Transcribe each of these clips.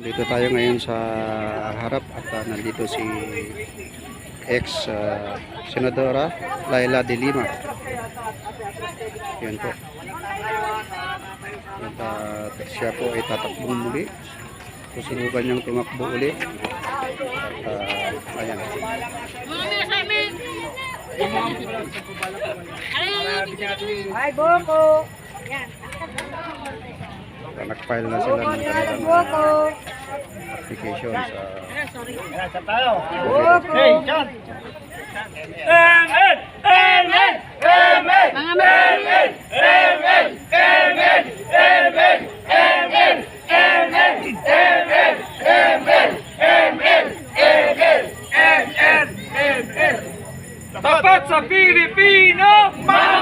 Dito tayo ngayon sa harap at ah, nandito si ex ah, Senadora Laila de Lima. Yan po. At ah, siya po ay tatakbong muli. Susubukan niyang tumakbo uli. At ah, ayan. Ay, Boko! Nag-file na sila ng kanilang Boko! application sa Boko! Tapat sa Pilipino! Mamamayang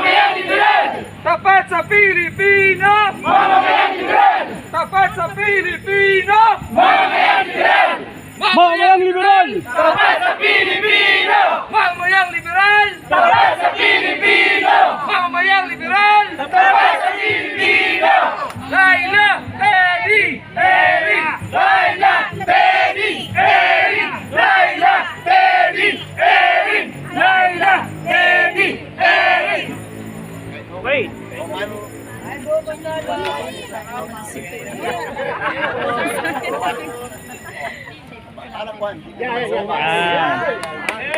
Ay, Boko na lang! Ah.